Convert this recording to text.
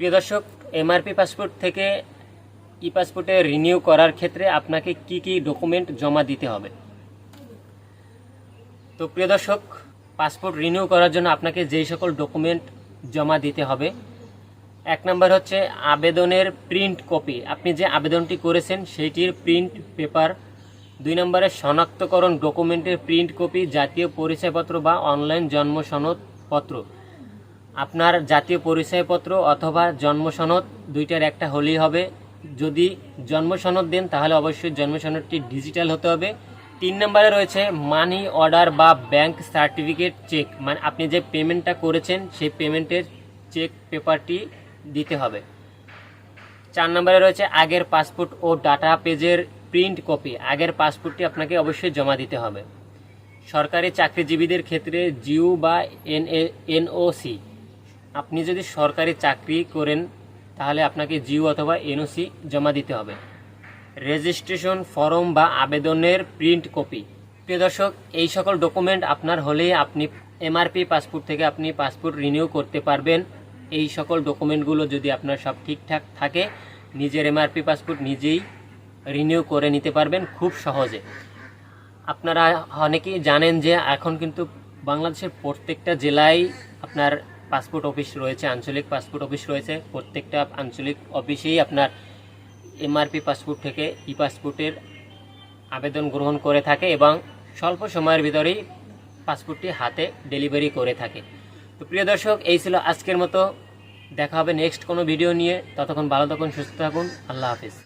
প্রিয় দর্শক MRP passport থেকে ই পাসপোর্টে রিনিউ করার ক্ষেত্রে আপনাকে কি কি ডকুমেন্ট জমা দিতে হবে? তো প্রিয় দর্শক পাসপোর্ট রিনিউ করার জন্য আপনাকে যেই সকল ডকুমেন্ট জমা দিতে হবে, এক নম্বর হচ্ছে আবেদনের প্রিন্ট কপি আপনি যে আবেদনটি করেছেন, সেইটির প্রিন্ট পেপার দুই নম্বরে শনাক্তকরণ ডকুমেন্টের প্রিন্ট কপি জাতীয় পরিচয়পত্র বা অনলাইন জন্ম সনদপত্র। আপনার জাতীয় পরিচয়পত্র অথবা জন্ম সনদ দুইটার একটা হলেই হবে। যদি জন্ম সনদ দেন, তাহলে অবশ্যই জন্ম সনদটি ডিজিটাল হতে হবে। তিন নম্বরে রয়েছে মানি অর্ডার বা ব্যাংক সার্টিফিকেট চেক। মানে আপনি যে পেমেন্টটা করেছেন, সেই পেমেন্টের চেক পেপারটি দিতে হবে। চার নম্বরে রয়েছে আগের পাসপোর্ট ও ডাটা পেজের প্রিন্ট কপি। আগের পাসপোর্টটি আপনাকে অবশ্যই জমা দিতে হবে। সরকারি চাকরিজীবীদের ক্ষেত্রে জিউ বা এন এনওসি আপনি যদি সরকারি চাকরি করেন, তাহলে আপনাকে জিও অথবা এনওসি জমা দিতে হবে। রেজিস্ট্রেশন ফর্ম বা আবেদনের প্রিন্ট কপি। প্রিয় দর্শক, এই সকল ডকুমেন্ট আপনার হলেই আপনি এমআরপি পাসপোর্ট থেকে আপনি পাসপোর্ট রিনিউ করতে পারবেন। এই সকল ডকুমেন্টগুলো যদি আপনার সব ঠিকঠাক থাকে, নিজের এমআরপি পাসপোর্ট নিজেই রিনিউ করে নিতে পারবেন খুব সহজে। আপনারা অনেকেই জানেন যে এখন কিন্তু বাংলাদেশের প্রত্যেকটা জেলায় আপনার পাসপোর্ট অফিস রয়েছে, আঞ্চলিক পাসপোর্ট অফিস রয়েছে। প্রত্যেকটা আঞ্চলিক অফিসেই আপনার এমআরপি পাসপোর্ট থেকে ই পাসপোর্টের আবেদন গ্রহণ করে থাকে এবং স্বল্প সময়ের ভিতরেই পাসপোর্টটি হাতে ডেলিভারি করে থাকে। তো প্রিয় দর্শক, এই ছিল আজকের মতো। দেখা হবে নেক্সট কোনো ভিডিও নিয়ে। ততক্ষণ ভালো থাকুন, সুস্থ থাকুন। আল্লাহ হাফিজ।